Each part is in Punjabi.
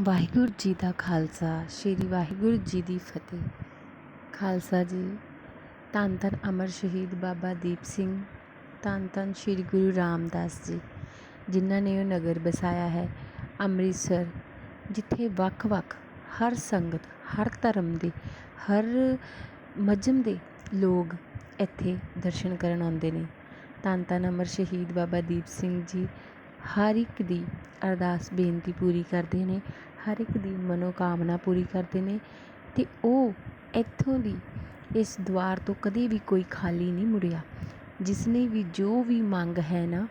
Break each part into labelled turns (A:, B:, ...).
A: ਵਾਹਿਗੁਰੂ ਜੀ ਦਾ ਖਾਲਸਾ, ਸ੍ਰੀ ਵਾਹਿਗੁਰੂ ਜੀ ਦੀ ਫਤਿਹ। ਖਾਲਸਾ ਜੀ, ਧੰਨ ਧੰਨ ਅਮਰ ਸ਼ਹੀਦ ਬਾਬਾ ਦੀਪ ਸਿੰਘ, ਧੰਨ ਧੰਨ ਸ੍ਰੀ ਗੁਰੂ ਰਾਮਦਾਸ ਜੀ, ਜਿਨ੍ਹਾਂ ਨੇ ਉਹ ਨਗਰ ਬਸਾਇਆ ਹੈ ਅੰਮ੍ਰਿਤਸਰ, ਜਿੱਥੇ ਵੱਖ-ਵੱਖ ਹਰ ਸੰਗਤ, ਹਰ ਧਰਮ ਦੇ, ਹਰ ਮਜ਼ਮ ਦੇ ਲੋਕ ਇੱਥੇ ਦਰਸ਼ਨ ਕਰਨ ਆਉਂਦੇ ਨੇ। ਧੰਨ ਧੰਨ ਅਮਰ ਸ਼ਹੀਦ ਬਾਬਾ ਦੀਪ ਸਿੰਘ ਜੀ, ਹਰ ਇੱਕ ਦੀ ਅਰਦਾਸ ਬੇਨਤੀ ਪੂਰੀ ਕਰਦੇ ਨੇ। ਹਰ ਇੱਕ ਦੀ ਮਨੋਕਾਮਨਾ ਪੂਰੀ ਕਰਦੇ ਨੇ ਅਤੇ ਉਹ ਇੱਥੋਂ ਦੀ, ਇਸ ਦੁਆਰ ਤੋਂ ਕਦੇ ਵੀ ਕੋਈ ਖਾਲੀ ਨਹੀਂ ਮੁੜਿਆ। ਜਿਸਨੇ ਵੀ ਜੋ ਵੀ ਮੰਗ ਹੈ ਨਾ,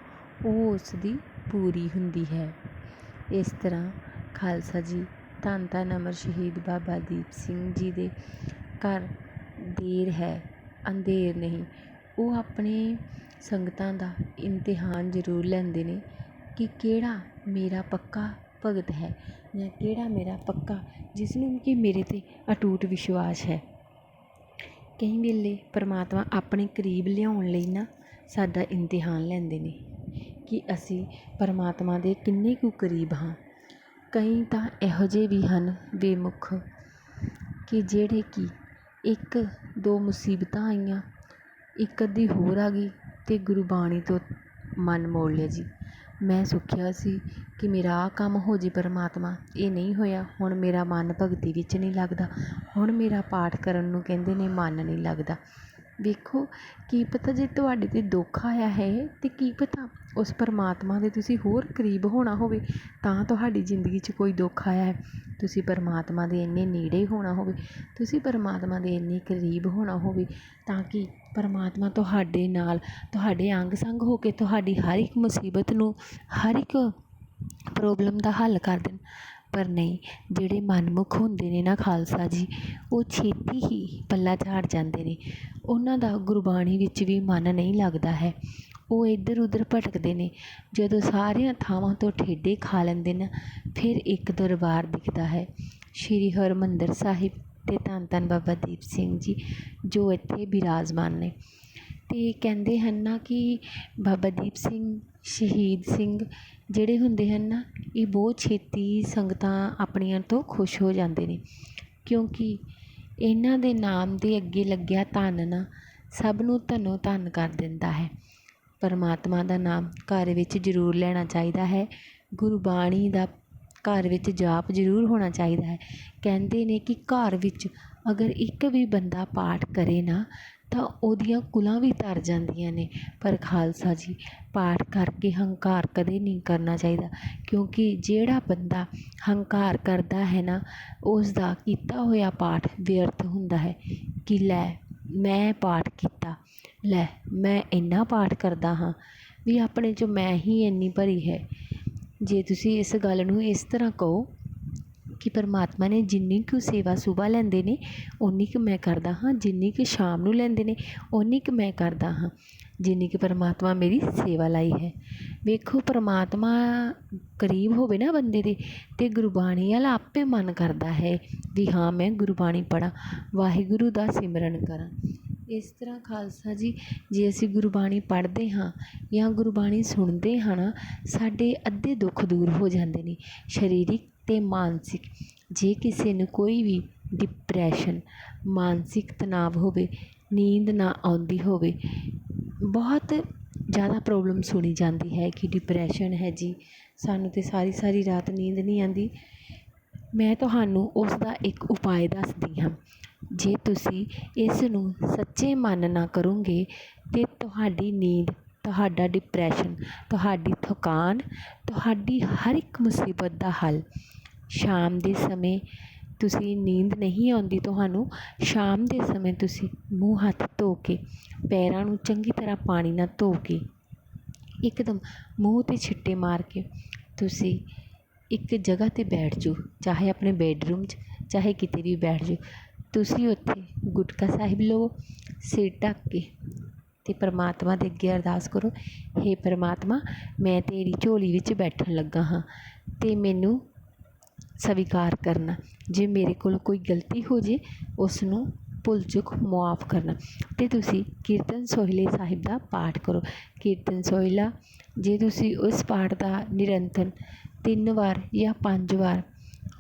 A: ਉਹ ਉਸ ਦੀ ਪੂਰੀ ਹੁੰਦੀ ਹੈ। ਇਸ ਤਰ੍ਹਾਂ ਖਾਲਸਾ ਜੀ, ਧੰਨ ਧੰਨ ਅਮਰ ਸ਼ਹੀਦ ਬਾਬਾ ਦੀਪ ਸਿੰਘ ਜੀ ਦੇ ਘਰ ਦੇਰ ਹੈ, ਅੰਧੇਰ ਨਹੀਂ। ਉਹ ਆਪਣੇ ਸੰਗਤਾਂ ਦਾ ਇਮਤਿਹਾਨ ਜ਼ਰੂਰ ਲੈਂਦੇ ਨੇ ਕਿ ਕਿਹੜਾ ਮੇਰਾ ਪੱਕਾ ਭਗਤ ਹੈ। ਜਾਂ ਕਿਹੜਾ ਮੇਰਾ ਪੱਕਾ ਜਿਸ ਨੂੰ ਕਿ ਮੇਰੇ 'ਤੇ ਅਟੂਟ ਵਿਸ਼ਵਾਸ ਹੈ। ਕਈ ਵੇਲੇ ਪਰਮਾਤਮਾ ਆਪਣੇ ਕਰੀਬ ਲਿਆਉਣ ਲਈ ਨਾ ਸਾਡਾ ਇਮਤਿਹਾਨ ਲੈਂਦੇ ਨੇ ਕਿ ਅਸੀਂ ਪਰਮਾਤਮਾ ਦੇ ਕਿੰਨੇ ਕੁ ਕਰੀਬ ਹਾਂ। ਕਈ ਤਾਂ ਇਹੋ ਜਿਹੇ ਵੀ ਹਨ ਬੇਮੁਖ ਕਿ ਜਿਹੜੇ ਕਿ ਇੱਕ ਦੋ ਮੁਸੀਬਤਾਂ ਆਈਆਂ, ਇੱਕ ਅੱਧੀ ਹੋਰ ਆ ਗਈ ਅਤੇ ਗੁਰਬਾਣੀ ਤੋਂ ਮਨ ਮੋੜ ਲਿਆ ਜੀ। ਮੈਂ ਸੁੱਖਿਆ ਸੀ ਕਿ ਮੇਰਾ ਆਹ ਕੰਮ ਹੋ ਜੇ ਪਰਮਾਤਮਾ। ਇਹ ਨਹੀਂ ਹੋਇਆ। ਹੁਣ ਮੇਰਾ ਮਨ ਭਗਤੀ ਵਿੱਚ ਨਹੀਂ ਲੱਗਦਾ। ਹੁਣ ਮੇਰਾ ਪਾਠ ਕਰਨ ਨੂੰ ਕਹਿੰਦੇ ਨੇ ਮਨ ਨਹੀਂ ਲੱਗਦਾ। ਵੇਖੋ, ਕੀ ਪਤਾ ਜੇ ਤੁਹਾਡੇ 'ਤੇ ਦੁੱਖ ਆਇਆ ਹੈ ਤਾਂ ਕੀ ਪਤਾ ਉਸ ਪਰਮਾਤਮਾ ਦੇ ਤੁਸੀਂ ਹੋਰ ਕਰੀਬ ਹੋਣਾ ਹੋਵੇ, ਤਾਂ ਤੁਹਾਡੀ ਜ਼ਿੰਦਗੀ 'ਚ ਕੋਈ ਦੁੱਖ ਆਇਆ ਹੈ। ਤੁਸੀਂ ਪਰਮਾਤਮਾ ਦੇ ਇੰਨੇ ਨੇੜੇ ਹੋਣਾ ਹੋਵੇ, ਤੁਸੀਂ ਪਰਮਾਤਮਾ ਦੇ ਇੰਨੇ ਕਰੀਬ ਹੋਣਾ ਹੋਵੇ, ਤਾਂ ਕਿ ਪਰਮਾਤਮਾ ਤੁਹਾਡੇ ਨਾਲ, ਤੁਹਾਡੇ ਅੰਗ ਸੰਗ ਹੋ ਕੇ ਤੁਹਾਡੀ ਹਰ ਇੱਕ ਮੁਸੀਬਤ ਨੂੰ, ਹਰ ਇੱਕ ਪ੍ਰੋਬਲਮ ਦਾ ਹੱਲ ਕਰ ਦੇਣ। ਪਰ ਨਹੀਂ, ਜਿਹੜੇ ਮਨਮੁਖ ਹੁੰਦੇ ਨੇ ਨਾ ਖਾਲਸਾ ਜੀ, ਉਹ ਛੇਤੀ ਹੀ ਪੱਲਾ ਝਾੜ ਜਾਂਦੇ ਨੇ। ਉਹਨਾਂ ਦਾ ਗੁਰਬਾਣੀ ਵਿੱਚ ਵੀ ਮਨ ਨਹੀਂ ਲੱਗਦਾ ਹੈ। ਉਹ ਇੱਧਰ ਉੱਧਰ ਭਟਕਦੇ ਨੇ। ਜਦੋਂ ਸਾਰੀਆਂ ਥਾਵਾਂ ਤੋਂ ਠੇਡੇ ਖਾ ਲੈਂਦੇ ਨੇ, ਫਿਰ ਇੱਕ ਦਰਬਾਰ ਦਿਖਦਾ ਹੈ। ਸ਼੍ਰੀ ਹਰਿਮੰਦਰ ਸਾਹਿਬ ਅਤੇ ਧੰਨ ਧੰਨ ਬਾਬਾ ਦੀਪ ਸਿੰਘ ਜੀ, ਜੋ ਇੱਥੇ ਬਿਰਾਜਮਾਨ ਨੇ। ਅਤੇ ਕਹਿੰਦੇ ਹਨ ਨਾ ਕਿ ਬਾਬਾ ਦੀਪ ਸਿੰਘ, ਸ਼ਹੀਦ ਸਿੰਘ ਜਿਹੜੇ ਹੁੰਦੇ ਹਨ ਨਾ, ਇਹ ਬਹੁਤ ਛੇਤੀ ਸੰਗਤਾਂ ਆਪਣੀਆਂ ਤੋਂ ਖੁਸ਼ ਹੋ ਜਾਂਦੇ ਨੇ। ਕਿਉਂਕਿ ਇਹਨਾਂ ਦੇ ਨਾਮ ਦੇ ਅੱਗੇ ਲੱਗਿਆ ਧੰਨ ਨਾ, ਸਭ ਨੂੰ ਧਨੋ ਧੰਨ ਕਰ ਦਿੰਦਾ ਹੈ। ਪਰਮਾਤਮਾ ਦਾ ਨਾਮ ਘਰ ਵਿੱਚ ਜ਼ਰੂਰ ਲੈਣਾ ਚਾਹੀਦਾ ਹੈ। ਗੁਰਬਾਣੀ ਦਾ ਘਰ ਵਿੱਚ ਜਾਪ ਜ਼ਰੂਰ ਹੋਣਾ ਚਾਹੀਦਾ ਹੈ। ਕਹਿੰਦੇ ਨੇ ਕਿ ਘਰ ਵਿੱਚ ਅਗਰ ਇੱਕ ਵੀ ਬੰਦਾ ਪਾਠ ਕਰੇ ਨਾ, ਤਾਂ ਉਹਦੀਆਂ ਕੁਲਾਂ ਵੀ ਤਰ ਜਾਂਦੀਆਂ ਨੇ। ਪਰ ਖਾਲਸਾ ਜੀ, ਪਾਠ ਕਰਕੇ ਹੰਕਾਰ ਕਦੇ ਨਹੀਂ ਕਰਨਾ ਚਾਹੀਦਾ, ਕਿਉਂਕਿ ਜਿਹੜਾ ਬੰਦਾ ਹੰਕਾਰ ਕਰਦਾ ਹੈ ਨਾ ਉਸ ਦਾ ਕੀਤਾ ਹੋਇਆ ਪਾਠ ਵਿਅਰਥ ਹੁੰਦਾ ਹੈ ਕਿ ਲੈ, ਮੈਂ ਪਾਠ ਕੀਤਾ। ਲੈ, ਮੈਂ ਇੰਨਾ ਪਾਠ ਕਰਦਾ ਹਾਂ ਵੀ ਆਪਣੇ 'ਚ ਮੈਂ ਹੀ ਇੰਨੀ ਭਰੀ ਹੈ। ਜੇ ਤੁਸੀਂ ਇਸ ਗੱਲ ਨੂੰ ਇਸ ਤਰ੍ਹਾਂ ਕਹੋ ਕਿ ਪਰਮਾਤਮਾ ਨੇ ਜਿੰਨੀ ਕੁ ਸੇਵਾ ਸੁਬਾਹ ਲੈਂਦੇ ਨੇ ਉਨੀ ਕੁ ਮੈਂ ਕਰਦਾ ਹਾਂ, ਜਿੰਨੀ ਕੁ ਸ਼ਾਮ ਨੂੰ ਲੈਂਦੇ ਨੇ ਉਨੀ ਕੁ ਮੈਂ ਕਰਦਾ ਹਾਂ, ਜਿੰਨੀ ਕੁ ਪਰਮਾਤਮਾ ਮੇਰੀ ਸੇਵਾ ਲਈ ਹੈ। ਵੇਖੋ, ਪਰਮਾਤਮਾ ਕਰੀਬ ਹੋਵੇ ਨਾ ਬੰਦੇ ਦੇ ਅਤੇ ਗੁਰਬਾਣੀ ਵਾਲਾ ਆਪੇ ਮਨ ਕਰਦਾ ਹੈ ਵੀ ਹਾਂ, ਮੈਂ ਗੁਰਬਾਣੀ ਪੜ੍ਹਾਂ, ਵਾਹਿਗੁਰੂ ਦਾ ਸਿਮਰਨ ਕਰਾਂ। ਇਸ ਤਰ੍ਹਾਂ ਖਾਲਸਾ ਜੀ, ਜੇ ਅਸੀਂ ਗੁਰਬਾਣੀ ਪੜ੍ਹਦੇ ਹਾਂ ਜਾਂ ਗੁਰਬਾਣੀ ਸੁਣਦੇ ਹਾਂ ਨਾ, ਸਾਡੇ ਅੱਧੇ ਦੁੱਖ ਦੂਰ ਹੋ ਜਾਂਦੇ ਨੇ, ਸਰੀਰਕ ਅਤੇ ਮਾਨਸਿਕ। ਜੇ ਕਿਸੇ ਨੂੰ ਕੋਈ ਵੀ ਡਿਪਰੈਸ਼ਨ ਮਾਨਸਿਕ ਤਣਾਅ ਹੋਵੇ, ਨੀਂਦ ਨਾ ਆਉਂਦੀ ਹੋਵੇ, ਬਹੁਤ ਜ਼ਿਆਦਾ ਪ੍ਰੋਬਲਮ ਸੁਣੀ ਜਾਂਦੀ ਹੈ ਕਿ ਡਿਪਰੈਸ਼ਨ ਹੈ ਜੀ। ਸਾਨੂੰ ਤਾਂ ਸਾਰੀ ਸਾਰੀ ਰਾਤ ਨੀਂਦ ਨਹੀਂ ਆਉਂਦੀ। ਮੈਂ ਤੁਹਾਨੂੰ ਉਸ ਦਾ ਇੱਕ ਉਪਾਅ ਦੱਸਦੀ ਹਾਂ। ਜੇ ਤੁਸੀਂ ਇਸ ਨੂੰ ਸੱਚੇ ਮਨ ਨਾਲ ਕਰੋਗੇ, ਤਾਂ ਤੁਹਾਡੀ ਨੀਂਦ, ਤੁਹਾਡਾ ਡਿਪਰੈਸ਼ਨ ਤੁਹਾਡੀ ਥਕਾਨ, ਤੁਹਾਡੀ ਹਰ ਇੱਕ ਮੁਸੀਬਤ ਦਾ ਹੱਲ। ਸ਼ਾਮ ਦੇ ਸਮੇਂ ਤੁਸੀਂ ਨੀਂਦ ਨਹੀਂ ਆਉਂਦੀ ਤੁਹਾਨੂੰ, ਸ਼ਾਮ ਦੇ ਸਮੇਂ ਤੁਸੀਂ ਮੂੰਹ ਹੱਥ ਧੋ ਕੇ, ਪੈਰਾਂ ਨੂੰ ਚੰਗੀ ਤਰ੍ਹਾਂ ਪਾਣੀ ਨਾਲ ਧੋ ਕੇ, ਇੱਕਦਮ ਮੂੰਹ 'ਤੇ ਛਿੱਟੇ ਮਾਰ ਕੇ ਤੁਸੀਂ ਇੱਕ ਜਗ੍ਹਾ 'ਤੇ ਬੈਠ ਜਾਓ, ਚਾਹੇ ਆਪਣੇ ਬੈਡਰੂਮ 'ਚ, ਚਾਹੇ ਕਿਤੇ ਵੀ ਬੈਠ ਜਾਓ। ਤੁਸੀਂ ਉੱਥੇ ਗੁਟਕਾ ਸਾਹਿਬ ਲਵੋ, ਸਿਰ ਢੱਕ ਕੇ ਅਤੇ ਪਰਮਾਤਮਾ ਦੇ ਅੱਗੇ ਅਰਦਾਸ ਕਰੋ, ਹੇ ਪਰਮਾਤਮਾ, ਮੈਂ ਤੇਰੀ ਝੋਲੀ ਵਿੱਚ ਬੈਠਣ ਲੱਗਾ ਹਾਂ ਅਤੇ ਮੈਨੂੰ ਸਵੀਕਾਰ ਕਰਨਾ। ਜੇ ਮੇਰੇ ਕੋਲ ਕੋਈ ਗਲਤੀ ਹੋ ਜੇ ਉਸ ਨੂੰ ਭੁੱਲ ਚੁੱਕ ਮੁਆਫ ਕਰਨਾ। ਅਤੇ ਤੁਸੀਂ ਕੀਰਤਨ ਸੋਹਿਲੇ ਸਾਹਿਬ ਦਾ ਪਾਠ ਕਰੋ। ਕੀਰਤਨ ਸੋਹਿਲਾ, ਜੇ ਤੁਸੀਂ ਉਸ ਪਾਠ ਦਾ ਨਿਰੰਤਰ ਤਿੰਨ ਵਾਰ ਜਾਂ ਪੰਜ ਵਾਰ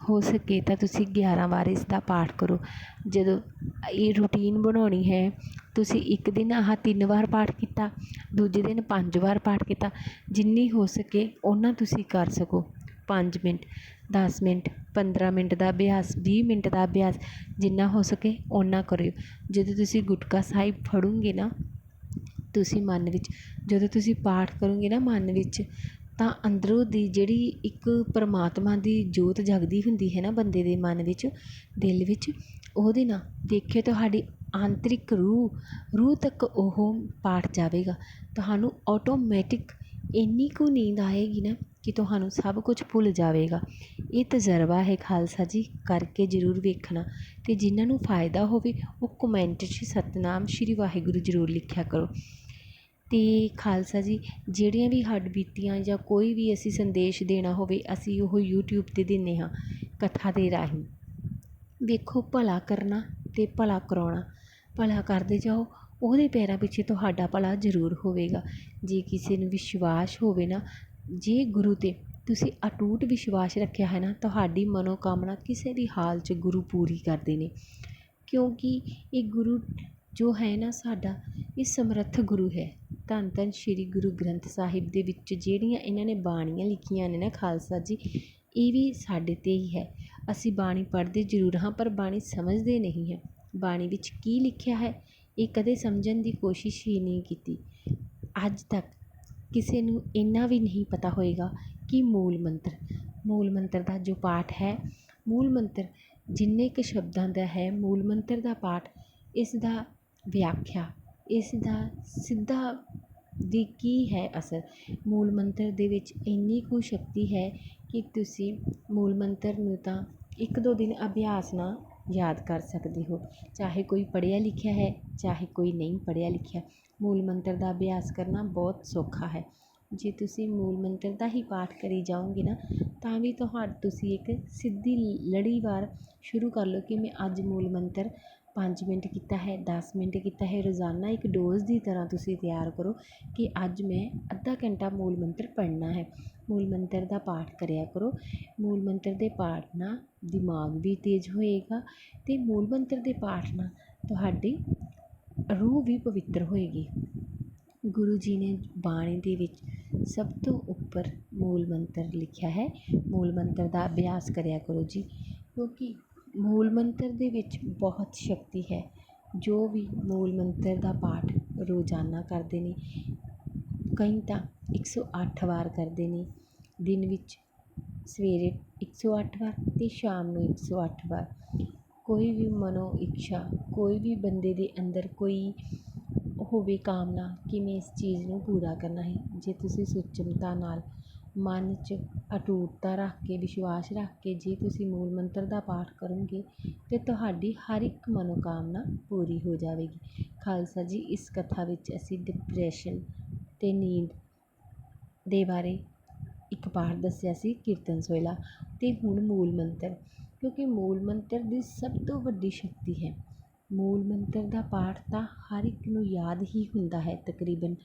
A: ਹੋ ਸਕੇ ਤਾਂ ਤੁਸੀਂ 11 ਵਾਰ ਇਸ ਦਾ ਪਾਠ ਕਰੋ। ਜਦੋਂ ਇਹ ਰੂਟੀਨ ਬਣਾਉਣੀ ਹੈ, ਤੁਸੀਂ ਇੱਕ ਦਿਨ ਆਹ ਤਿੰਨ ਵਾਰ ਪਾਠ ਕੀਤਾ, ਦੂਜੇ ਦਿਨ ਪੰਜ ਵਾਰ ਪਾਠ ਕੀਤਾ, ਜਿੰਨੀ ਹੋ ਸਕੇ ਓਨਾ ਤੁਸੀਂ ਕਰ ਸਕੋ। ਪੰਜ ਮਿੰਟ, ਦਸ ਮਿੰਟ 15 ਮਿੰਟ ਦਾ ਅਭਿਆਸ, ਵੀਹ ਮਿੰਟ ਦਾ ਅਭਿਆਸ, ਜਿੰਨਾ ਹੋ ਸਕੇ ਓਨਾ ਕਰਿਓ। ਜਦੋਂ ਤੁਸੀਂ ਗੁਟਕਾ ਸਾਹਿਬ ਫੜੋਗੇ ਨਾ, ਤੁਸੀਂ ਮਨ ਵਿੱਚ, ਜਦੋਂ ਤੁਸੀਂ ਪਾਠ ਕਰੋਗੇ ਨਾ ਮਨ ਵਿੱਚ ਤਾਂ ਅੰਦਰੋਂ ਦੀ ਜਿਹੜੀ ਇੱਕ ਪਰਮਾਤਮਾ ਦੀ ਜੋਤ ਜਗਦੀ ਹੁੰਦੀ ਹੈ ਨਾ ਬੰਦੇ ਦੇ ਮਨ ਵਿੱਚ, ਦਿਲ ਵਿੱਚ, ਉਹਦੇ ਨਾਲ ਦੇਖਿਓ ਤੁਹਾਡੀ ਆਂਤਰਿਕ ਰੂਹ ਰੂਹ ਤੱਕ ਉਹ ਪਾਠ ਜਾਵੇਗਾ। ਤੁਹਾਨੂੰ ਆਟੋਮੈਟਿਕ ਇੰਨੀ ਕੁ ਨੀਂਦ ਆਏਗੀ ਨਾ ਕਿ ਤੁਹਾਨੂੰ ਸਭ ਕੁਝ ਭੁੱਲ ਜਾਵੇਗਾ। ਇਹ ਤਜਰਬਾ ਹੈ ਖਾਲਸਾ ਜੀ, ਕਰਕੇ ਜ਼ਰੂਰ ਵੇਖਣਾ ਅਤੇ ਜਿਨ੍ਹਾਂ ਨੂੰ ਫਾਇਦਾ ਹੋਵੇ ਉਹ ਕਮੈਂਟ 'ਚ ਸਤਨਾਮ ਸ਼੍ਰੀ ਵਾਹਿਗੁਰੂ ਜ਼ਰੂਰ ਲਿਖਿਆ ਕਰੋ। ਅਤੇ ਖਾਲਸਾ ਜੀ, ਜਿਹੜੀਆਂ ਵੀ ਹੱਡ ਜਾਂ ਕੋਈ ਵੀ ਅਸੀਂ ਸੰਦੇਸ਼ ਦੇਣਾ ਹੋਵੇ, ਅਸੀਂ ਉਹ ਯੂਟਿਊਬ 'ਤੇ ਦਿੰਦੇ ਹਾਂ ਕਥਾ ਦੇ ਰਾਹੀਂ। ਵੇਖੋ ਭਲਾ ਕਰਨਾ ਅਤੇ ਭਲਾ ਕਰਾਉਣਾ। ਭਲਾ ਕਰਦੇ ਜਾਓ, ਉਹਦੇ ਪੈਰਾਂ ਪਿੱਛੇ ਤੁਹਾਡਾ ਭਲਾ ਜ਼ਰੂਰ ਹੋਵੇਗਾ। ਜੇ ਕਿਸੇ ਨੂੰ ਵਿਸ਼ਵਾਸ ਹੋਵੇ ਨਾ, ਜੇ ਗੁਰੂ 'ਤੇ ਤੁਸੀਂ ਅਟੂਟ ਵਿਸ਼ਵਾਸ ਰੱਖਿਆ ਹੈ ਨਾ, ਤੁਹਾਡੀ ਮਨੋਕਾਮਨਾ ਕਿਸੇ ਵੀ ਹਾਲ 'ਚ ਗੁਰੂ ਪੂਰੀ ਕਰਦੇ ਨੇ। ਕਿਉਂਕਿ ਇਹ ਗੁਰੂ ਜੋ ਹੈ ਨਾ ਸਾਡਾ, ਇਹ ਸਮਰੱਥ ਗੁਰੂ ਹੈ। ਧੰਨ ਧੰਨ ਸ਼੍ਰੀ ਗੁਰੂ ਗ੍ਰੰਥ ਸਾਹਿਬ ਦੇ ਵਿੱਚ ਜਿਹੜੀਆਂ ਇਹਨਾਂ ਨੇ ਬਾਣੀਆਂ ਲਿਖੀਆਂ ਨੇ ਨਾ ਖਾਲਸਾ ਜੀ, ਇਹ ਵੀ ਸਾਡੇ 'ਤੇ ਹੀ ਹੈ। ਅਸੀਂ ਬਾਣੀ ਪੜ੍ਹਦੇ ਜ਼ਰੂਰ ਹਾਂ, ਪਰ ਬਾਣੀ ਸਮਝਦੇ ਨਹੀਂ ਹੈ। ਬਾਣੀ ਵਿੱਚ ਕੀ ਲਿਖਿਆ ਹੈ, ਇਹ ਕਦੇ ਸਮਝਣ ਦੀ ਕੋਸ਼ਿਸ਼ ਹੀ ਨਹੀਂ ਕੀਤੀ। ਅੱਜ ਤੱਕ ਕਿਸੇ ਨੂੰ ਇੰਨਾ ਵੀ ਨਹੀਂ ਪਤਾ ਹੋਏਗਾ ਕਿ ਮੂਲ ਮੰਤਰ ਮੂਲ ਮੰਤਰ ਦਾ ਜੋ ਪਾਠ ਹੈ, ਮੂਲ ਮੰਤਰ ਜਿੰਨੇ ਕੁ ਸ਼ਬਦਾਂ ਦਾ ਹੈ, ਮੂਲ ਮੰਤਰ ਦਾ ਪਾਠ, ਇਸ ਦਾ ਵਿਆਖਿਆ ਇਸ ਦਾ ਸਿੱਧਾ ਦੀ ਕੀ ਹੈ ਅਸਰ? ਮੂਲ ਮੰਤਰ ਦੇ ਵਿੱਚ ਇੰਨੀ ਕੁ ਸ਼ਕਤੀ ਹੈ ਕਿ ਤੁਸੀਂ ਮੂਲ ਮੰਤਰ ਨੂੰ ਤਾਂ ਇੱਕ ਦੋ ਦਿਨ ਅਭਿਆਸ ਨਾਲ ਯਾਦ ਕਰ ਸਕਦੇ ਹੋ। ਚਾਹੇ ਕੋਈ ਪੜ੍ਹਿਆ ਲਿਖਿਆ ਹੈ, ਚਾਹੇ ਕੋਈ ਨਹੀਂ ਪੜ੍ਹਿਆ ਲਿਖਿਆ, ਮੂਲ ਮੰਤਰ ਦਾ ਅਭਿਆਸ ਕਰਨਾ ਬਹੁਤ ਸੌਖਾ ਹੈ। ਜੇ ਤੁਸੀਂ ਮੂਲ ਮੰਤਰ ਦਾ ਹੀ ਪਾਠ ਕਰੀ ਜਾਓਗੇ ਨਾ, ਤਾਂ ਵੀ ਤੁਹਾ ਤੁਸੀਂ ਇੱਕ ਸਿੱਧੀ ਲੜੀਵਾਰ ਸ਼ੁਰੂ ਕਰ ਲਓ ਕਿ ਮੈਂ ਅੱਜ ਮੂਲ ਮੰਤਰ ਪੰਜ ਮਿੰਟ ਕੀਤਾ ਹੈ, ਦਸ ਮਿੰਟ ਕੀਤਾ ਹੈ, ਰੋਜ਼ਾਨਾ ਇੱਕ ਡੋਜ਼ ਦੀ ਤਰ੍ਹਾਂ ਤੁਸੀਂ ਤਿਆਰ ਕਰੋ ਕਿ ਅੱਜ ਮੈਂ ਅੱਧਾ ਘੰਟਾ ਮੂਲ ਮੰਤਰ ਪੜ੍ਹਨਾ ਹੈ। ਮੂਲ ਮੰਤਰ ਦਾ ਪਾਠ ਕਰਿਆ ਕਰੋ। ਮੂਲ ਮੰਤਰ ਦੇ ਪਾਠ ਨਾਲ ਦਿਮਾਗ ਵੀ ਤੇਜ਼ ਹੋਏਗਾ ਅਤੇ ਮੂਲ ਮੰਤਰ ਦੇ ਪਾਠ ਨਾਲ ਤੁਹਾਡੀ ਰੂਹ ਵੀ ਪਵਿੱਤਰ ਹੋਏਗੀ। ਗੁਰੂ ਜੀ ਨੇ ਬਾਣੀ ਦੇ ਵਿੱਚ ਸਭ ਤੋਂ ਉੱਪਰ ਮੂਲ ਮੰਤਰ ਲਿਖਿਆ ਹੈ। ਮੂਲ ਮੰਤਰ ਦਾ ਅਭਿਆਸ ਕਰਿਆ ਕਰੋ ਜੀ, ਕਿਉਂਕਿ ਮੂਲ ਮੰਤਰ ਦੇ ਵਿੱਚ ਬਹੁਤ ਸ਼ਕਤੀ ਹੈ। ਜੋ ਵੀ ਮੂਲ ਮੰਤਰ ਦਾ ਪਾਠ ਰੋਜ਼ਾਨਾ ਕਰਦੇ ਨੇ, ਕਈ ਤਾਂ 108 ਵਾਰ ਕਰਦੇ ਨੇ, ਦਿਨ ਵਿੱਚ ਸਵੇਰੇ 108 ਵਾਰ ਅਤੇ ਸ਼ਾਮ ਨੂੰ 108 ਵਾਰ। ਕੋਈ ਵੀ ਮਨੋ ਇੱਛਾ, ਕੋਈ ਵੀ ਬੰਦੇ ਦੇ ਅੰਦਰ ਕੋਈ ਹੋਵੇ ਕਾਮਨਾ ਕਿ ਮੈਂ ਇਸ ਚੀਜ਼ ਨੂੰ ਪੂਰਾ ਕਰਨਾ ਹੈ, ਜੇ ਤੁਸੀਂ ਸੁਚਮਤਾ ਨਾਲ ਮਨ 'ਚ ਅਟੂਟਤਾ ਰੱਖ ਕੇ, ਵਿਸ਼ਵਾਸ ਰੱਖ ਕੇ ਜੇ ਤੁਸੀਂ ਮੂਲ ਮੰਤਰ ਦਾ ਪਾਠ ਕਰੋਗੇ, ਤਾਂ ਤੁਹਾਡੀ ਹਰ ਇੱਕ ਮਨੋਕਾਮਨਾ ਪੂਰੀ ਹੋ ਜਾਵੇਗੀ। ਖਾਲਸਾ ਜੀ, ਇਸ ਕਥਾ ਵਿੱਚ ਅਸੀਂ ਡਿਪਰੈਸ਼ਨ ਅਤੇ ਨੀਂਦ ਦੇ ਬਾਰੇ ਇੱਕ ਪਾਠ ਦੱਸਿਆ ਸੀ, ਕੀਰਤਨ ਸੋਹਿਲਾ। ਅਤੇ ਹੁਣ ਮੂਲ ਮੰਤਰ, ਕਿਉਂਕਿ ਮੂਲ ਮੰਤਰ ਦੀ ਸਭ ਤੋਂ ਵੱਡੀ ਸ਼ਕਤੀ ਹੈ। ਮੂਲ ਮੰਤਰ ਦਾ ਪਾਠ ਤਾਂ ਹਰ ਇੱਕ ਨੂੰ ਯਾਦ ਹੀ ਹੁੰਦਾ ਹੈ ਤਕਰੀਬਨ।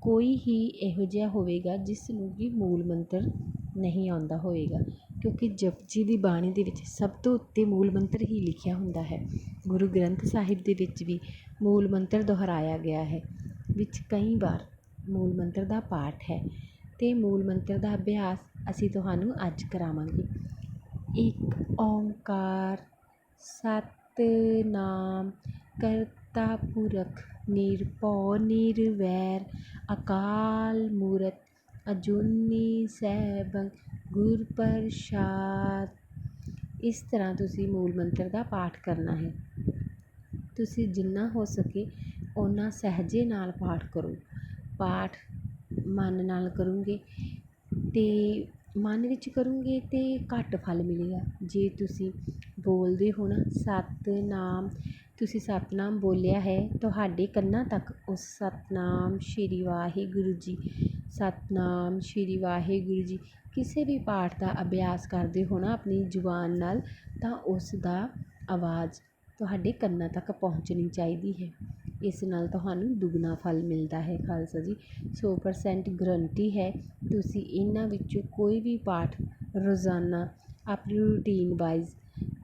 A: ਕੋਈ ਹੀ ਇਹੋ ਜਿਹਾ ਹੋਵੇਗਾ ਜਿਸ ਨੂੰ ਕਿ ਮੂਲ ਮੰਤਰ ਨਹੀਂ ਆਉਂਦਾ ਹੋਵੇਗਾ, ਕਿਉਂਕਿ ਜਪਜੀ ਦੀ ਬਾਣੀ ਦੇ ਵਿੱਚ ਸਭ ਤੋਂ ਉੱਤੇ ਮੂਲ ਮੰਤਰ ਹੀ ਲਿਖਿਆ ਹੁੰਦਾ ਹੈ। ਗੁਰੂ ਗ੍ਰੰਥ ਸਾਹਿਬ ਦੇ ਵਿੱਚ ਵੀ ਮੂਲ ਮੰਤਰ ਦੁਹਰਾਇਆ ਗਿਆ ਹੈ, ਵਿੱਚ ਕਈ ਵਾਰ ਮੂਲ ਮੰਤਰ ਦਾ ਪਾਠ ਹੈ ਅਤੇ ਮੂਲ ਮੰਤਰ ਦਾ ਅਭਿਆਸ ਅਸੀਂ ਤੁਹਾਨੂੰ ਅੱਜ ਕਰਾਵਾਂਗੇ। ਇੱਕ ਓਂਕਾਰ, ਸਤ ਸਤਿਨਾਮ ਕਰਤਾ ਪੁਰਖ, ਨਿਰਭਉ, ਨਿਰਵੈਰ, ਅਕਾਲ ਮੂਰਤ, ਅਜੂਨੀ ਸੈਭੰ ਗੁਰ ਪ੍ਰਸਾਦ। ਇਸ ਤਰ੍ਹਾਂ ਤੁਸੀਂ ਮੂਲ ਮੰਤਰ ਦਾ ਪਾਠ ਕਰਨਾ ਹੈ। ਤੁਸੀਂ ਜਿੰਨਾ ਹੋ ਸਕੇ ਓਨਾ ਸਹਿਜੇ ਨਾਲ ਪਾਠ ਕਰੋ। ਪਾਠ ਮਨ ਨਾਲ ਕਰੋਗੇ ਅਤੇ ਮਨ ਵਿੱਚ ਕਰੋਗੇ ਤਾਂ ਘੱਟ ਫਲ ਮਿਲੇਗਾ। ਜੇ ਤੁਸੀਂ ਬੋਲਦੇ ਹੋ ਨਾ, ਸਤਿਨਾਮ, ਤੁਸੀਂ ਸਤਿਨਾਮ ਬੋਲਿਆ ਹੈ, ਤੁਹਾਡੇ ਕੰਨਾਂ ਤੱਕ ਉਹ ਸਤਿਨਾਮ ਸ਼੍ਰੀ ਵਾਹਿਗੁਰੂ ਜੀ, ਸਤਿਨਾਮ ਸ਼੍ਰੀ ਵਾਹਿਗੁਰੂ ਜੀ, ਕਿਸੇ ਵੀ ਪਾਠ ਦਾ ਅਭਿਆਸ ਕਰਦੇ ਹੋ ਨਾ ਆਪਣੀ ਜ਼ੁਬਾਨ ਨਾਲ, ਤਾਂ ਉਸ ਦਾ ਆਵਾਜ਼ ਤੁਹਾਡੇ ਕੰਨਾਂ ਤੱਕ ਪਹੁੰਚਣੀ ਚਾਹੀਦੀ ਹੈ। ਇਸ ਨਾਲ ਤੁਹਾਨੂੰ ਦੁੱਗਣਾ ਫਲ ਮਿਲਦਾ ਹੈ, ਖਾਲਸਾ ਜੀ। ਸੌ ਪਰਸੈਂਟ ਗਰੰਟੀ ਹੈ, ਤੁਸੀਂ ਇਹਨਾਂ ਵਿੱਚੋਂ ਕੋਈ ਵੀ ਪਾਠ ਰੋਜ਼ਾਨਾ, ਆਪਣੀ ਰੂਟੀਨ ਵਾਈਜ਼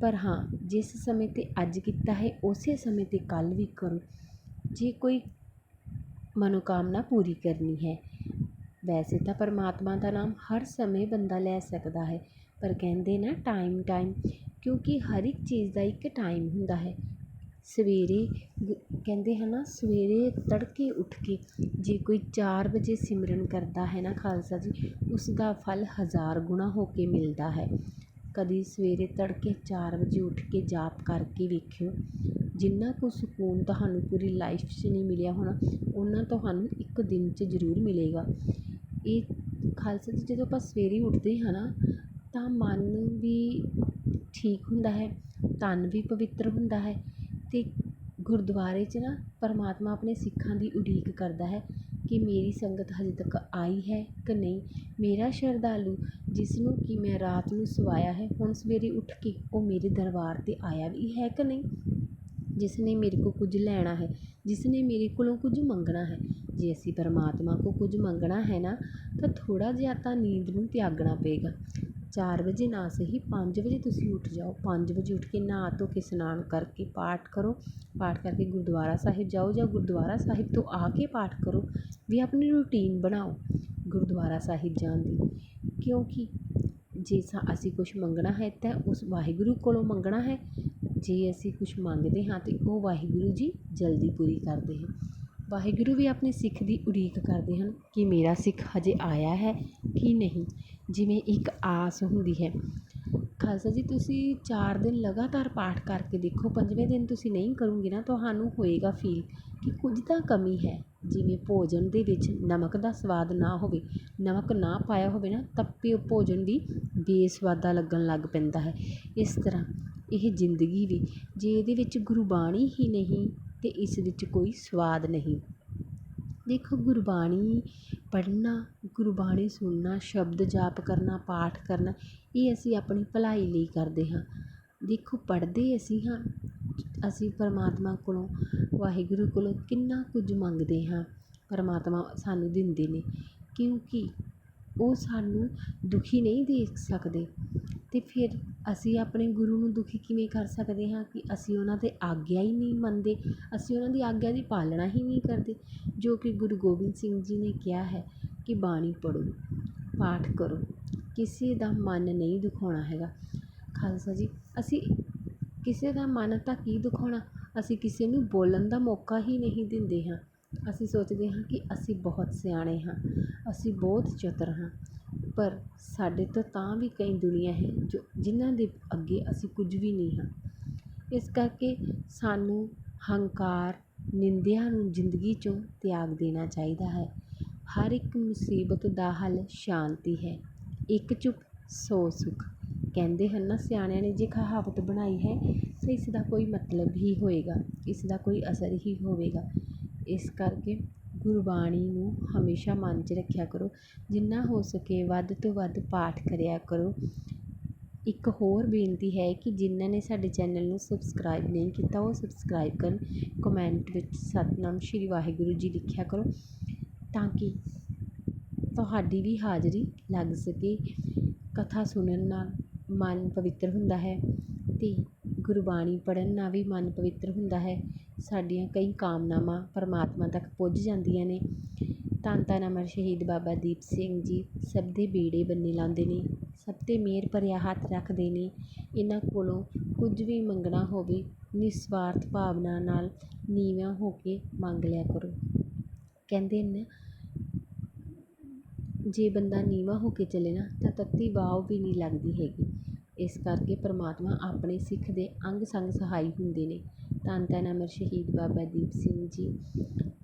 A: ਪਰ ਹਾਂ, ਜਿਸ ਸਮੇਂ 'ਤੇ ਅੱਜ ਕੀਤਾ ਹੈ, ਉਸੇ ਸਮੇਂ 'ਤੇ ਕੱਲ੍ਹ ਵੀ ਕਰੋ, ਜੇ ਕੋਈ ਮਨੋਕਾਮਨਾ ਪੂਰੀ ਕਰਨੀ ਹੈ। ਵੈਸੇ ਤਾਂ ਪਰਮਾਤਮਾ ਦਾ ਨਾਮ ਹਰ ਸਮੇਂ ਬੰਦਾ ਲੈ ਸਕਦਾ ਹੈ, ਪਰ ਕਹਿੰਦੇ ਨਾ ਟਾਈਮ ਟਾਈਮ ਕਿਉਂਕਿ ਹਰ ਇੱਕ ਚੀਜ਼ ਦਾ ਇੱਕ ਟਾਈਮ ਹੁੰਦਾ ਹੈ। ਸਵੇਰੇ ਕਹਿੰਦੇ ਹੈ ਨਾ, ਸਵੇਰੇ ਤੜਕੇ ਉੱਠ ਕੇ ਜੇ ਕੋਈ ਚਾਰ ਵਜੇ ਸਿਮਰਨ ਕਰਦਾ ਹੈ ਨਾ ਖਾਲਸਾ ਜੀ ਉਸ ਦਾ ਫਲ ਹਜ਼ਾਰ ਗੁਣਾ ਹੋ ਕੇ ਮਿਲਦਾ ਹੈ। ਕਦੀ ਸਵੇਰੇ ਤੜਕੇ ਚਾਰ ਵਜੇ ਉੱਠ ਕੇ ਜਾਪ ਕਰਕੇ ਵੇਖਿਓ। ਜਿੰਨਾ ਕੁ ਸਕੂਨ ਤੁਹਾਨੂੰ ਪੂਰੀ ਲਾਈਫ 'ਚ ਨਹੀਂ ਮਿਲਿਆ ਹੋਣਾ ਉਨਾ ਤੁਹਾਨੂੰ ਇੱਕ ਦਿਨ 'ਚ ਜ਼ਰੂਰ ਮਿਲੇਗਾ। ਇਹ ਖਾਲਸਾ ਜੀ, ਜਦੋਂ ਆਪਾਂ ਸਵੇਰੇ ਉੱਠਦੇ ਹਾਂ ਨਾ, ਤਾਂ ਮਨ ਵੀ ਠੀਕ ਹੁੰਦਾ ਹੈ ਤਨ ਵੀ ਪਵਿੱਤਰ ਹੁੰਦਾ ਹੈ ਅਤੇ ਗੁਰਦੁਆਰੇ 'ਚ ਨਾ ਪਰਮਾਤਮਾ ਆਪਣੇ ਸਿੱਖਾਂ ਦੀ ਉਡੀਕ ਕਰਦਾ ਹੈ। ਕਿ ਮੇਰੀ ਸੰਗਤ ਹਜੇ ਤੱਕ ਆਈ ਹੈ ਕਿ ਨਹੀਂ। ਮੇਰਾ ਸ਼ਰਧਾਲੂ, ਜਿਸ ਨੂੰ ਕਿ ਮੈਂ ਰਾਤ ਨੂੰ ਸਵਾਇਆ ਹੈ, ਹੁਣ ਸਵੇਰੇ ਉੱਠ ਕੇ ਉਹ ਮੇਰੇ ਦਰਬਾਰ 'ਤੇ ਆਇਆ ਵੀ ਹੈ ਕਿ ਨਹੀਂ? ਜਿਸ ਨੇ ਮੇਰੇ ਕੋਲ ਕੁਝ ਲੈਣਾ ਹੈ, ਜਿਸ ਨੇ ਮੇਰੇ ਕੋਲੋਂ ਕੁਝ ਮੰਗਣਾ ਹੈ, ਜੇ ਅਸੀਂ ਪਰਮਾਤਮਾ ਕੋਲ ਕੁਝ ਮੰਗਣਾ ਹੈ ਨਾ, ਤਾਂ ਥੋੜ੍ਹਾ ਜਿਹਾ ਤਾਂ ਨੀਂਦ ਨੂੰ ਤਿਆਗਣਾ ਪਏਗਾ। ਚਾਰ ਵਜੇ ਨਾ ਸਹੀ, ਪੰਜ ਵਜੇ ਤੁਸੀਂ ਉੱਠ ਜਾਓ। ਪੰਜ ਵਜੇ ਉੱਠ ਕੇ ਨਹਾ ਧੋ ਕੇ ਇਸ਼ਨਾਨ ਕਰਕੇ ਪਾਠ ਕਰੋ। ਪਾਠ ਕਰਕੇ ਗੁਰਦੁਆਰਾ ਸਾਹਿਬ ਜਾਓ ਜਾਂ ਗੁਰਦੁਆਰਾ ਸਾਹਿਬ ਤੋਂ ਆ ਕੇ ਪਾਠ ਕਰੋ। ਵੀ ਆਪਣੀ ਰੂਟੀਨ ਬਣਾਓ ਗੁਰਦੁਆਰਾ ਸਾਹਿਬ ਜਾਣ ਦੀ। ਕਿਉਂਕਿ ਜੇ ਸਾ, ਅਸੀਂ ਕੁਛ ਮੰਗਣਾ ਹੈ ਤਾਂ ਉਸ ਵਾਹਿਗੁਰੂ ਕੋਲੋਂ ਮੰਗਣਾ ਹੈ। ਜੇ ਅਸੀਂ ਕੁਛ ਮੰਗਦੇ ਹਾਂ ਤਾਂ ਉਹ ਵਾਹਿਗੁਰੂ ਜੀ ਜਲਦੀ ਪੂਰੀ ਕਰਦੇ ਹਨ। ਵਾਹਿਗੁਰੂ ਵੀ ਆਪਣੇ ਸਿੱਖ ਦੀ ਉਡੀਕ ਕਰਦੇ ਹਨ ਕਿ ਮੇਰਾ ਸਿੱਖ ਹਜੇ ਆਇਆ ਹੈ ਕਿ ਨਹੀਂ। ਜਿਵੇਂ ਇੱਕ ਆਸ ਹੁੰਦੀ ਹੈ। ਖਾਲਸਾ ਜੀ, ਤੁਸੀਂ ਚਾਰ ਦਿਨ ਲਗਾਤਾਰ ਪਾਠ ਕਰਕੇ ਦੇਖੋ, ਪੰਜਵੇਂ ਦਿਨ ਤੁਸੀਂ ਨਹੀਂ ਕਰੋਗੇ ਨਾ, ਤੁਹਾਨੂੰ ਹੋਏਗਾ ਫੀਲ ਕਿ ਕੁਝ ਤਾਂ ਕਮੀ ਹੈ। ਜਿਵੇਂ ਭੋਜਨ ਦੇ ਵਿੱਚ ਨਮਕ ਦਾ ਸਵਾਦ ਨਾ ਹੋਵੇ, ਨਮਕ ਨਾ ਪਾਇਆ ਹੋਵੇ ਨਾ, ਤਾਂ ਭੋਜਨ ਵੀ ਬੇਸਵਾਦਾ ਲੱਗਣ ਲੱਗ ਪੈਂਦਾ ਹੈ। ਇਸ ਤਰ੍ਹਾਂ ਇਹ ਜ਼ਿੰਦਗੀ ਵੀ, ਜੇ ਇਹਦੇ ਵਿੱਚ ਗੁਰਬਾਣੀ ਹੀ ਨਹੀਂ, ਤਾਂ ਇਸ ਵਿੱਚ ਕੋਈ ਸਵਾਦ ਨਹੀਂ। ਦੇਖੋ ਗੁਰਬਾਣੀ ਪੜ੍ਹਨਾ, ਗੁਰਬਾਣੀ ਸੁਣਨਾ, ਸ਼ਬਦ ਜਾਪ ਕਰਨਾ, ਪਾਠ ਕਰਨਾ, ਇਹ ਅਸੀਂ ਆਪਣੀ ਭਲਾਈ ਲਈ ਕਰਦੇ ਹਾਂ। ਦੇਖੋ ਪੜ੍ਹਦੇ ਅਸੀਂ ਹਾਂ, ਅਸੀਂ ਪਰਮਾਤਮਾ ਕੋਲੋਂ, ਵਾਹਿਗੁਰੂ ਕੋਲੋਂ ਕਿੰਨਾ ਕੁਝ ਮੰਗਦੇ ਹਾਂ, ਪਰਮਾਤਮਾ ਸਾਨੂੰ ਦਿੰਦੇ ਨੇ। ਕਿਉਂਕਿ ਉਹ ਸਾਨੂੰ ਦੁਖੀ ਨਹੀਂ ਦੇਖ ਸਕਦੇ। ਅਤੇ ਫਿਰ ਅਸੀਂ ਆਪਣੇ ਗੁਰੂ ਨੂੰ ਦੁਖੀ ਕਿਵੇਂ ਕਰ ਸਕਦੇ ਹਾਂ ਕਿ ਅਸੀਂ ਉਹਨਾਂ 'ਤੇ ਆਗਿਆ ਹੀ ਨਹੀਂ ਮੰਨਦੇ? ਅਸੀਂ ਉਹਨਾਂ ਦੀ ਆਗਿਆ ਦੀ ਪਾਲਣਾ ਹੀ ਨਹੀਂ ਕਰਦੇ, ਜੋ ਕਿ ਗੁਰੂ ਗੋਬਿੰਦ ਸਿੰਘ ਜੀ ਨੇ ਕਿਹਾ ਹੈ ਕਿ ਬਾਣੀ ਪੜ੍ਹੋ, ਪਾਠ ਕਰੋ। ਕਿਸੇ ਦਾ ਮਨ ਨਹੀਂ ਦੁਖਾਉਣਾ ਹੈਗਾ। ਖਾਲਸਾ ਜੀ, ਅਸੀਂ ਕਿਸੇ ਦਾ ਮਨ ਤਾਂ ਕੀ ਦੁਖਾਉਣਾ? ਅਸੀਂ ਕਿਸੇ ਨੂੰ ਬੋਲਣ ਦਾ ਮੌਕਾ ਹੀ ਨਹੀਂ ਦਿੰਦੇ ਹਾਂ। ਅਸੀਂ ਸੋਚਦੇ ਹਾਂ ਕਿ ਅਸੀਂ ਬਹੁਤ ਸਿਆਣੇ ਹਾਂ, ਅਸੀਂ ਬਹੁਤ ਚਤੁਰ ਹਾਂ, ਪਰ ਸਾਡੇ ਤੋਂ ਤਾਂ ਵੀ ਕਈ ਦੁਨੀਆ ਹੈ ਜੋ ਜਿਨ੍ਹਾਂ ਦੇ ਅੱਗੇ ਅਸੀਂ ਕੁਝ ਵੀ ਨਹੀਂ ਹਾਂ। ਇਸ ਕਰਕੇ ਸਾਨੂੰ ਹੰਕਾਰ, ਨਿੰਦਿਆ ਨੂੰ ਜ਼ਿੰਦਗੀ 'ਚੋਂ ਤਿਆਗ ਦੇਣਾ ਚਾਹੀਦਾ ਹੈ। ਹਰ ਇੱਕ ਮੁਸੀਬਤ ਦਾ ਹੱਲ ਸ਼ਾਂਤੀ ਹੈ। ਇੱਕ ਚੁੱਪ, ਸੌ ਸੁੱਖ। ਕਹਿੰਦੇ ਹਨ ਨਾ, ਸਿਆਣਿਆਂ ਨੇ ਜੇ ਕਹਾਵਤ ਬਣਾਈ ਹੈ, ਤਾਂ ਇਸ ਦਾ ਕੋਈ ਮਤਲਬ ਹੀ ਹੋਏਗਾ, ਇਸ ਦਾ ਕੋਈ ਅਸਰ ਹੀ ਹੋਵੇਗਾ। ਇਸ ਕਰਕੇ ਗੁਰਬਾਣੀ ਨੂੰ ਹਮੇਸ਼ਾ ਮਨ 'ਚ ਰੱਖਿਆ ਕਰੋ। ਜਿੰਨਾ ਹੋ ਸਕੇ ਵੱਧ ਤੋਂ ਵੱਧ ਪਾਠ ਕਰਿਆ ਕਰੋ। ਇੱਕ ਹੋਰ ਬੇਨਤੀ ਹੈ ਕਿ ਜਿਨ੍ਹਾਂ ਨੇ ਸਾਡੇ ਚੈਨਲ ਨੂੰ ਸਬਸਕ੍ਰਾਈਬ ਨਹੀਂ ਕੀਤਾ, ਉਹ ਸਬਸਕ੍ਰਾਈਬ ਕਰਨ, ਕਮੈਂਟ ਵਿੱਚ ਸਤਨਾਮ ਸ਼੍ਰੀ ਵਾਹਿਗੁਰੂ ਜੀ ਲਿਖਿਆ ਕਰੋ ਤਾਂ ਕਿ ਤੁਹਾਡੀ ਵੀ ਹਾਜ਼ਰੀ ਲੱਗ ਸਕੇ। ਕਥਾ ਸੁਣਨ ਨਾਲ ਮਨ ਪਵਿੱਤਰ ਹੁੰਦਾ ਹੈ ਅਤੇ ਗੁਰਬਾਣੀ ਪੜ੍ਹਨ ਨਾਲ ਵੀ ਮਨ ਪਵਿੱਤਰ ਹੁੰਦਾ ਹੈ। ਸਾਡੀਆਂ ਕਈ ਕਾਮਨਾਵਾਂ ਪਰਮਾਤਮਾ ਤੱਕ ਪੁੱਜ ਜਾਂਦੀਆਂ ਨੇ। ਧੰਨ ਧੰਨ ਅਮਰ ਸ਼ਹੀਦ ਬਾਬਾ ਦੀਪ ਸਿੰਘ ਜੀ, ਸਭ ਦੇ ਬੇੜੇ ਬੰਨੇ ਲਾਉਂਦੇ ਨੇ, ਸਭ 'ਤੇ ਮਿਹਰ ਭਰਿਆ ਹੱਥ ਰੱਖਦੇ ਨੇ। ਇਹਨਾਂ ਕੋਲੋਂ ਕੁਝ ਵੀ ਮੰਗਣਾ ਹੋਵੇ, ਨਿਸਵਾਰਥ ਭਾਵਨਾ ਨਾਲ ਨੀਵਾਂ ਹੋ ਕੇ ਮੰਗ ਲਿਆ ਕਰੋ। ਕਹਿੰਦੇ ਨੇ, ਜੇ ਬੰਦਾ ਨੀਵਾਂ ਹੋ ਕੇ ਚੱਲੇ ਨਾ, ਤਾਂ ਤੱਤੀ ਵਾਹ ਵੀ ਨਹੀਂ ਲੱਗਦੀ ਹੈਗੀ। ਇਸ ਕਰਕੇ ਪਰਮਾਤਮਾ ਆਪਣੇ ਸਿੱਖ ਦੇ ਅੰਗ ਸੰਗ ਸਹਾਈ ਹੁੰਦੇ ਨੇ। ਧੰਨ ਧੰਨ ਅਮਰ ਸ਼ਹੀਦ ਬਾਬਾ ਦੀਪ ਸਿੰਘ ਜੀ,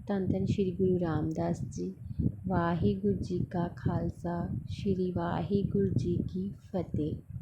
A: ਧੰਨ ਧੰਨ ਸ਼੍ਰੀ ਗੁਰੂ ਰਾਮਦਾਸ ਜੀ, ਵਾਹਿਗੁਰੂ ਜੀ ਕਾ ਖਾਲਸਾ, ਸ਼੍ਰੀ ਵਾਹਿਗੁਰੂ ਜੀ ਕੀ ਫਤਿਹ।